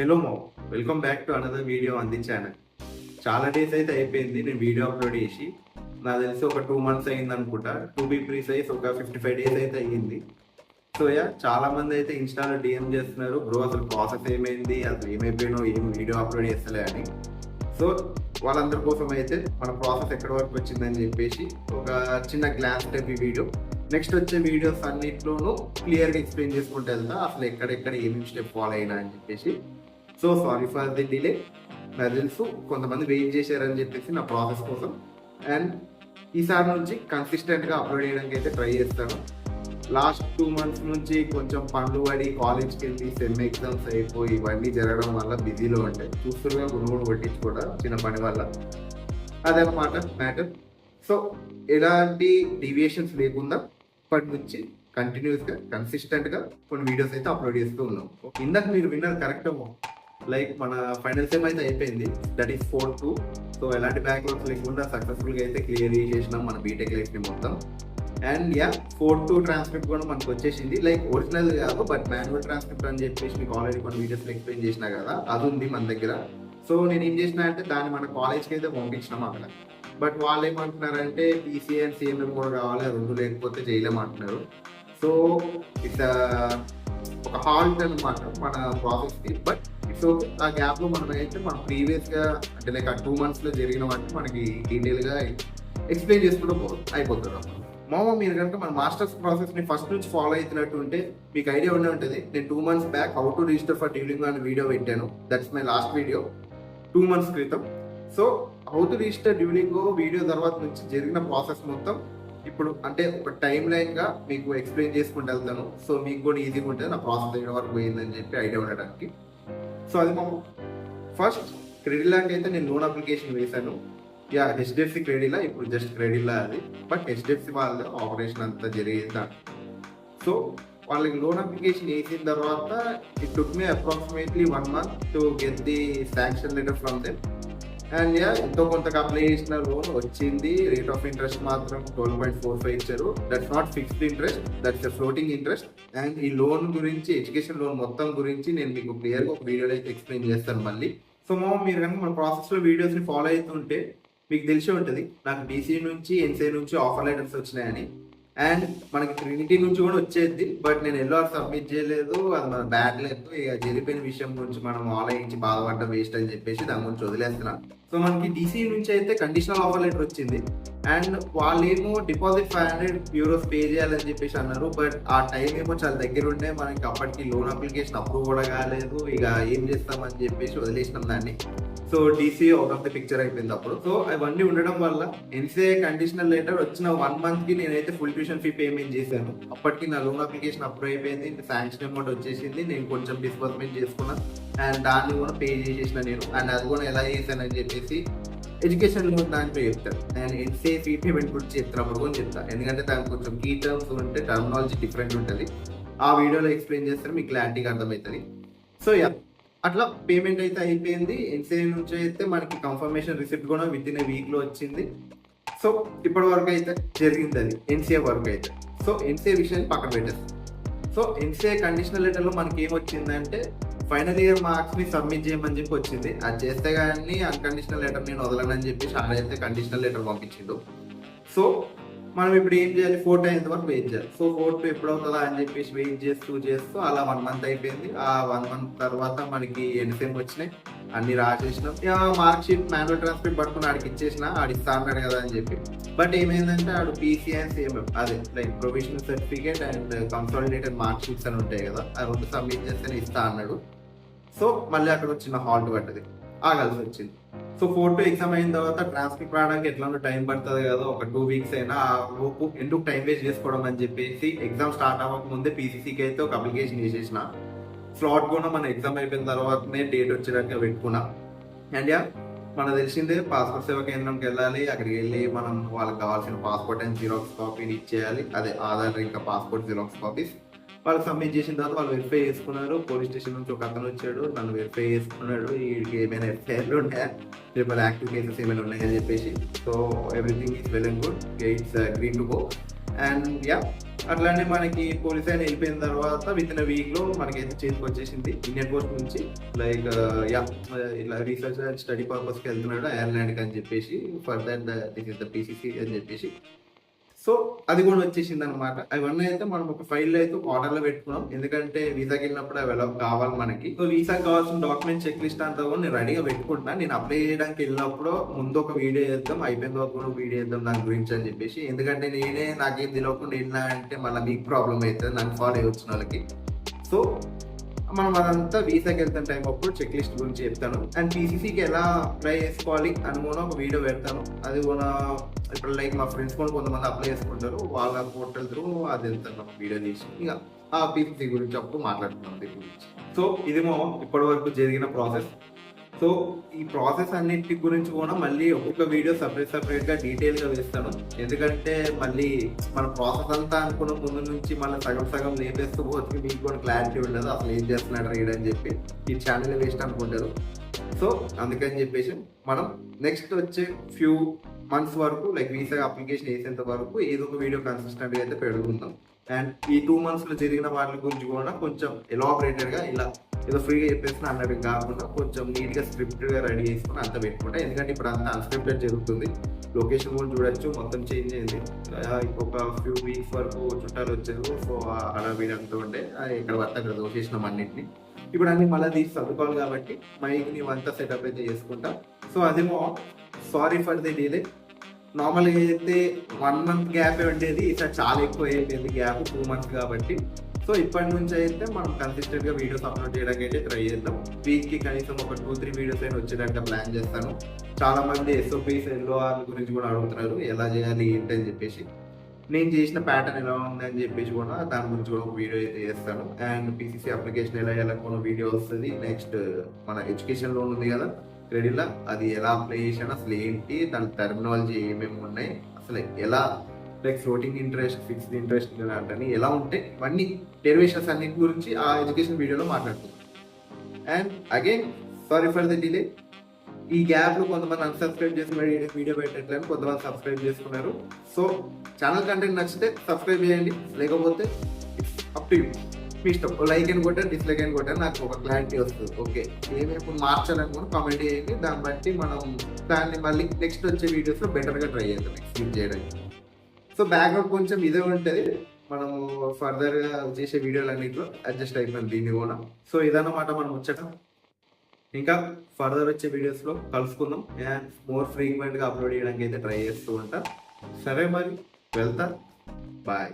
Hello మో welcome back to another video అందించాను చాలా days అయితే అయిపోయింది నేను వీడియో అప్లోడ్ చేసి నాకు తెలిసి ఒక టూ మంత్స్ అయింది అనుకుంటా. టూ బీ ప్రీసైజ్ ఒక ఫిఫ్టీ ఫైవ్ డేస్ అయితే అయ్యింది. సో యా చాలా మంది అయితే ఇన్స్టాలో డిఎం చేస్తున్నారు బ్రో అసలు ప్రాసెస్ ఏమైంది? అసలు ఏమైపోయినో ఏం వీడియో అప్లోడ్ చేస్తలే? అని. సో వాళ్ళందరి కోసం అయితే మన ప్రాసెస్ ఎక్కడి వరకు వచ్చిందని చెప్పేసి ఒక చిన్న గ్లాన్స్ టైప్ ఈ వీడియో నెక్స్ట్ వచ్చే వీడియోస్ అన్నిట్లోనూ క్లియర్గా ఎక్స్ప్లెయిన్ చేసుకుంటూ వెళ్తా. అసలు ఎక్కడెక్కడ ఏమేమి స్టెప్ ఫాలో అయినా అని చెప్పేసి. So sorry for the delay. నాకు తెలుసు కొంతమంది వెయిట్ చేశారని చెప్పేసి నా ప్రాసెస్ కోసం. అండ్ ఈసారి నుంచి కన్సిస్టెంట్గా అప్లోడ్ చేయడానికి అయితే ట్రై చేస్తాను. లాస్ట్ టూ మంత్స్ నుంచి కొంచెం పండు పడి కాలేజ్కి వెళ్ళి సెమ్ ఎగ్జామ్స్ అయిపోయి ఇవన్నీ జరగడం వల్ల బిజీలో ఉంటాయి చూస్తున్నా గురువుడు కొట్టించి చిన్న పని వల్ల. అదనమాట మ్యాటర్ సో ఎలాంటి డీవియేషన్స్ లేకుండా ఇప్పటి నుంచి కంటిన్యూస్గా కన్సిస్టెంట్గా కొన్ని వీడియోస్ అయితే అప్లోడ్ చేస్తూ ఉన్నాం. ఇందాక మీరు విన్నారు కరెక్ట్ లైక్ మన ఫైనల్ సెమ్ అయితే అయిపోయింది. That is four two so ఎలాంటి బ్యాక్లాగ్స్ లేకుండా సక్సెస్ఫుల్గా అయితే క్లియర్ చేసినాం మన బీటెక్ లైఫ్ని మొత్తం. And ya four two transcript కూడా మనకు వచ్చేసింది. లైక్ ఒరిజినల్ కాదు బట్ మాన్యువల్ ట్రాన్స్క్రిప్ట్ అని చెప్పేసి మీకు ఆల్రెడీ కొన్ని వీడియోస్లో ఎక్స్ప్లెయిన్ చేసినా కదా అది ఉంది మన దగ్గర. సో నేను ఏం చేసిన అంటే దాన్ని మన కాలేజ్కి అయితే పంపించినాం అక్కడ. బట్ వాళ్ళు ఏమంటున్నారంటే పీసీఏ అండ్ సిఎంఎం కూడా కావాలి రెండు లేకపోతే చేయలేమంటున్నారు సో ఇట్స్ ఒక హాల్ట్ అనమాట మన ప్రాసెస్కి బట్ సో ఆ ఆ గ్యాప్లో మనం అయితే మనం ప్రీవియస్గా అంటే లైక్ ఆ టూ మంత్స్లో జరిగిన వాటిని మనకి డీటెయిల్గా ఎక్స్ప్లెయిన్ చేసుకుంటూ అయిపోతుంది అన్నమాట. మామ మీరు కనుక మన మాస్టర్స్ ప్రాసెస్ని ఫస్ట్ నుంచి ఫాలో అవుతున్నట్టు ఉంటే మీకు ఐడియా ఉండే ఉంటుంది. నేను two months back how to register for dueling అనే వీడియో పెట్టాను. That's my last video two months క్రితం. So how to register dueling video తర్వాత నుంచి జరిగిన ప్రాసెస్ మొత్తం ఇప్పుడు అంటే ఒక టైం లైన్గా మీకు ఎక్స్ప్లెయిన్ చేసుకుంటూ వెళ్తాను. సో మీకు కూడా ఈజీగా ఉంటుంది. నా ప్రాసెస్ ఎక్కడ వరకు పోయిందని చెప్పి ఐడియా ఉండడానికి. సో అది మా ఫస్ట్ క్రెడిట్ లాంటి అయితే నేను లోన్ అప్లికేషన్ వేశాను. యా హెచ్డిఎఫ్సి క్రెడిట్లా ఇప్పుడు జస్ట్ క్రెడిట్లా అది. బట్ హెచ్డిఎఫ్సి వాళ్ళ ఆపరేషన్ అంతా జరిగిందా? సో వాళ్ళకి లోన్ అప్లికేషన్ వేసిన తర్వాత it took me approximately one month to get the sanction letter from them and ya ఎంతో కొంత అప్లై చేసిన లోన్ వచ్చింది. రేట్ ఆఫ్ ఇంట్రెస్ట్ మాత్రం ట్వెల్వ్ పాయింట్ ఫోర్ ఫైవ్ ఇచ్చారు. That's not fixed interest that's a floating interest and ఈ loan గురించి education loan మొత్తం గురించి నేను మీకు క్లియర్గా ఒక వీడియోలో అయితే ఎక్స్ప్లెయిన్ చేస్తాను మళ్ళీ. సో మా మీరు కనుక మన ప్రాసెస్లో వీడియోస్ని ఫాలో అవుతుంటే మీకు తెలిసే ఉంటుంది. నాకు డీసీ నుంచి ఎన్సీ నుంచి ఆఫర్ లెటర్స్ వచ్చినాయని. అండ్ మనకి ట్రినిటీ నుంచి కూడా వచ్చేది బట్ నేను ఎల్లో సబ్మిట్ చేయలేదు. అది మన బ్యాడ్ లేదు ఇక జరిగిపోయిన విషయం గురించి మనం ఆలోచించి బాధపడడం వేస్ట్ అని చెప్పేసి దాని గురించి వదిలేస్తున్నాను సో మనకి డీసీ నుంచి అయితే కండిషనల్ ఆఫర్ లెటర్ వచ్చింది. అండ్ వాళ్ళేమో deposit five hundred euros pay చేయాలని చెప్పేసి అన్నారు. బట్ ఆ టైం ఏమో చాలా దగ్గర ఉండే. మనకి అప్పటికి లోన్ అప్లికేషన్ అప్రూవ్ కూడా కాలేదు. ఇక ఏం చేస్తామని చెప్పేసి వదిలేసినాం దాన్ని. So DC out of the picture అయిపోయింది అప్పుడు. సో అవన్నీ ఉండడం వల్ల ఎన్సీఐ కండిషనల్ లెటర్ వచ్చిన వన్ మంత్కి నేనైతే ఫుల్ ట్యూషన్ ఫీ పేమెంట్ చేశాను. అప్పటికి నా లోన్ అప్లికేషన్ అప్రూవ్ అయిపోయింది శాంక్షన్ అమౌంట్ వచ్చేసింది నేను కొంచెం డిస్బర్స్మెంట్ చేసుకున్నా అండ్ దాన్ని కూడా పే చేసేసిన నేను. అండ్ అది కూడా ఎలా చేశానని చెప్పేసి ఎడ్యుకేషన్ లోన్ దాంట్లో చెప్తాను నేను ఎన్సీఐ ఫీ పేమెంట్ గురించి చెప్తున్నప్పుడు కూడా చెప్తాను ఎందుకంటే దానికి కొంచెం కీ టర్మ్స్ ఉంటే టర్మినాలజీ డిఫరెంట్ ఉంటుంది. ఆ వీడియోలో ఎక్స్ప్లెయిన్ చేస్తే మీకు క్లారిటీగా అర్థమవుతుంది. సో యా అట్లా పేమెంట్ అయితే అయిపోయింది. ఎన్సీఐ నుంచి అయితే మనకి కన్ఫర్మేషన్ రిసిప్ట్ కూడా విత్ ఇన్ వీక్లో వచ్చింది. సో ఇప్పటి వరకు అయితే జరిగింది అది ఎన్సీఐ వరకు అయితే. సో ఎన్సీఐ విషయాన్ని పక్కన పెట్టేస్తాం. సో ఎన్సీఐ కండిషనల్ లెటర్లో మనకి ఏమొచ్చిందంటే ఫైనల్ ఇయర్ మార్క్స్ని సబ్మిట్ చేయమని చెప్పి వచ్చింది. అది చేస్తే కానీ అన్కండిషనల్ లెటర్ నేను వదలనని చెప్పి షాన్ అయితే కండిషనల్ లెటర్ పంపించిండు. సో మనం ఇప్పుడు ఏం చేయాలి? ఫోటో అయ్యేంత వరకు వెయిట్ చేయాలి. సో ఫోటో ఎప్పుడు అవుతుందా అని చెప్పేసి వెయిట్ చేస్తూ చేస్తూ అలా వన్ మంత్ అయిపోయింది. ఆ వన్ మంత్ తర్వాత మనకి ఎన్సెమ్ వచ్చినాయి. అన్ని రాసేసినాం. ఇక మార్క్ షీట్ మాన్యువల్ ట్రాన్స్ఫర్ పట్టుకుని ఆడికి ఇచ్చేసిన ఆడి ఇస్తా అన్నాడు కదా అని చెప్పి. బట్ ఏమైందంటే ఆడు పీసీ అండ్ సిఎంఎం అదే like professional certificate and consolidated mark sheets అని ఉంటాయి కదా ఆ రెండు సబ్మిట్ చేస్తేనే ఇస్తా అన్నాడు. సో మళ్ళీ అక్కడ వచ్చిన హాల్ట్ పడ్డది. ఆగాల్సి వచ్చింది సో ఫోర్ టు ఎగ్జామ్ అయిన తర్వాత ట్రాన్స్క్రిప్ట్ రావడానికి ఎట్లా టైం పడుతుంది కదా ఒక టూ వీక్స్ అయినా ఆ లోపు ఎందుకు టైం వేస్ట్ చేసుకోవడం అని చెప్పేసి ఎగ్జామ్ స్టార్ట్ అవ్వక ముందే పీసీసీకి అయితే ఒక అప్లికేషన్ చేసేసిన. స్లాట్ కూడా మన ఎగ్జామ్ అయిపోయిన తర్వాతనే డేట్ వచ్చేటట్టుగా పెట్టుకున్నా. అండ్ యా మనకు తెలిసిందే పాస్పోర్ట్ సేవా కేంద్రంకి వెళ్ళాలి అక్కడికి వెళ్ళి మనం వాళ్ళకి కావాల్సిన పాస్పోర్ట్ అండ్ జిరాక్స్ కాపీని ఇచ్చేయాలి. అదే ఆధార్ ఇంకా పాస్పోర్ట్ జిరాక్స్ కాపీస్ వాళ్ళు సబ్మిట్ చేసిన తర్వాత వాళ్ళు వెరిఫై చేసుకున్నారు. పోలీస్ స్టేషన్ నుంచి ఒక అతను వచ్చాడు. నన్ను వెరిఫై చేసుకున్నాడు. వీడికి ఏమైనా ఎఫ్ఐఆర్లు ఉన్నాయా? ట్రిపుల్ యాక్టివ్ కేసెస్ ఏమైనా ఉన్నాయని చెప్పేసి. So everything is well and good it's green to go and ya అట్లానే మనకి పోలీస్ అయిన వెళ్ళిపోయిన తర్వాత విత్ ఇన్ వీక్లో మనకైతే చేతికి వచ్చేసింది. ఇండియన్ పోస్ట్ నుంచి. లైక్ యా uh, ఇలా రీసెర్చ్ అండ్ స్టడీ పర్పస్కి వెళ్తున్నాడు ఐర్లాండ్ అని చెప్పేసి. For that this is the PCC అని చెప్పేసి. సో అది కూడా వచ్చేసింది అనమాట అవన్నీ అయితే మనం ఒక ఫైల్ అయితే ఆర్డర్లో పెట్టుకున్నాం. ఎందుకంటే వీసాకి వెళ్ళినప్పుడు అవి ఎలా కావాలి మనకి. సో వీసాకి కావాల్సిన డాక్యుమెంట్ చెక్ లిస్ట్ అంతా కూడా నేను రెడీగా పెట్టుకుంటున్నా. నేను అప్లై చేయడానికి వెళ్ళినప్పుడు ముందు ఒక వీడియో చేద్దాం అయిపోయిన తర్వాత కూడా వీడియో చేద్దాం దాని గురించి అని చెప్పేసి. ఎందుకంటే నేనే నాకేం తెలియకుండా వెళ్ళినా అంటే మళ్ళీ మీకు ప్రాబ్లం అవుతుంది. నాకు ఫాలో అయ్యి వచ్చిన వాళ్ళకి. సో మనం అదంతా వీసాకి వెళ్తాం టైం అప్పుడు చెక్ లిస్ట్ గురించి చెప్తాను. అండ్ పీసీసీకి ఎలా అప్లై చేసుకోవాలి అని కూడా ఒక వీడియో పెడతాను. అది కూడా ఇప్పుడు లైక్ మా ఫ్రెండ్స్ కూడా కొంతమంది అప్లై చేసుకుంటారు. వాళ్ళ పోర్టల్ త్రూ అది వెళ్తాను వీడియో తీసి. ఇక ఆ పీసీసీ గురించి అప్పుడు మాట్లాడుతున్నాం దీని గురించి. సో ఇదేమో ఇప్పటి వరకు జరిగిన ప్రాసెస్ సో ఈ ప్రాసెస్ అన్నింటి గురించి కూడా మళ్ళీ ఒక్కొక్క వీడియో సపరేట్ సపరేట్గా డీటెయిల్గా వేస్తాను. ఎందుకంటే మళ్ళీ మన ప్రాసెస్ అంతా అనుకున్న ముందు నుంచి మళ్ళీ సగం సగం లేపేస్తూ పోతే మీకు కూడా క్లారిటీ ఉండదు. అసలు ఏం చేస్తున్నాడు రీడ్ అని చెప్పి. ఈ ఛానల్ వేస్ట్ అనుకుంటారు. సో అందుకని చెప్పేసి మనం నెక్స్ట్ వచ్చే ఫ్యూ మంత్స్ వరకు లైక్ వీసా అప్లికేషన్ వేసేంత వరకు ఏదో ఒక వీడియో కన్సిస్టెంట్ అయితే పెడుకుందాం. అండ్ ఈ టూ మంత్స్లో జరిగిన వాటి గురించి కూడా కొంచెం ఎలాబరేటెడ్గా ఇలా ఏదో ఫ్రీగా చెప్పేసిన అన్నట్టు కాకుండా కొంచెం నీట్గా స్క్రిప్ట్గా రెడీ చేసుకుని అంత పెట్టుకుంటా. ఎందుకంటే ఇప్పుడు అంత అన్స్క్రిప్టెడ్ జరుగుతుంది. లొకేషన్ కూడా చూడొచ్చు. మొత్తం చేంజ్ అయింది. ఇంకొక ఫ్యూ వీక్స్ వరకు చుట్టాలు వచ్చారు. సో హడావిడి అంతా ఉంటే ఇక్కడ ఎక్కడ అక్కడ దోషేసినాం అన్నింటిని. ఇప్పుడు అన్ని మళ్ళీ తీసి చదువుకోవాలి కాబట్టి మైక్ని అంతా సెటప్ అయితే చేసుకుంటా. సో అదేమో సారీ ఫర్ ది డీలే నార్మల్గా అయితే వన్ మంత్ గ్యాప్ ఉండేది. ఇట్లా చాలా ఎక్కువ అయిపోయింది గ్యాప్ టూ మంత్స్ కాబట్టి. సో ఇప్పటి నుంచి అయితే మనం కన్సిస్టెంట్గా వీడియోస్ అప్లోడ్ చేయడానికి అయితే ట్రై చేద్దాం. వీక్కి కనీసం ఒక టూ త్రీ వీడియోస్ అయినా వచ్చేటట్టు ప్లాన్ చేస్తాను. చాలా మంది ఎస్ఓపీస్ ఎల్ఓఆర్ గురించి కూడా అడుగుతున్నారు. ఎలా చేయాలి ఏంటి అని చెప్పేసి. నేను చేసిన ప్యాటర్న్ ఎలా ఉంది అని చెప్పేసి కూడా దాని గురించి కూడా ఒక వీడియో అయితే చేస్తాను. అండ్ పీసీసీ అప్లికేషన్ ఎలా ఎలా కూడా వీడియో వస్తుంది. నెక్స్ట్ మన ఎడ్యుకేషన్ లోన్ ఉంది కదా. క్రెడిట్లా అది ఎలా అప్లై చేసాను అసలు ఏంటి దాని టెర్మినాలజీ ఏమేమి ఉన్నాయి అసలు ఎలా like floating interest fixed interest అంటే ఎలా ఉంటాయి ఇవన్నీ డెరివేషన్స్ అన్నిటి గురించి ఆ ఎడ్యుకేషన్ వీడియోలో మాట్లాడుతున్నాం and again sorry for the delay ఈ గ్యాప్లో కొంతమంది అన్సబ్స్క్రైబ్ చేసి వీడియో పెట్టట్లేదు కొంతమంది సబ్స్క్రైబ్ చేసుకున్నారు. సో ఛానల్ కంటెంట్ నచ్చితే సబ్స్క్రైబ్ చేయండి. లేకపోతే అప్ టు యూ మీ ఇష్టం. లైక్ అని కొట్టారు డిస్లైక్ అని కొట్టారు నాకు ఒక క్లారిటీ వస్తుంది. ఓకే ఏమి ఇప్పుడు మార్చాలనుకుని కామెంట్ చేయండి. దాన్ని బట్టి మనం దాన్ని మళ్ళీ నెక్స్ట్ వచ్చే వీడియోస్లో బెటర్గా ట్రై చేద్దాం. ఎక్స్ప్లెయిన్ చేయడానికి. సో బ్యాక్గ్రౌండ్ కొంచెం ఇదే ఉంటుంది. మనము ఫర్దర్గా చేసే వీడియోలు అన్నింటిలో అడ్జస్ట్ అయిపోయింది దీన్ని కూడా. సో ఇదన్నమాట మనం వచ్చాక ఇంకా ఫర్దర్ వచ్చే వీడియోస్లో కలుసుకుందాం. అండ్ మోర్ ఫ్రీక్వెంట్గా అప్లోడ్ చేయడానికి అయితే ట్రై చేస్తూ ఉంటా. సరే మరి వెళ్తా. బాయ్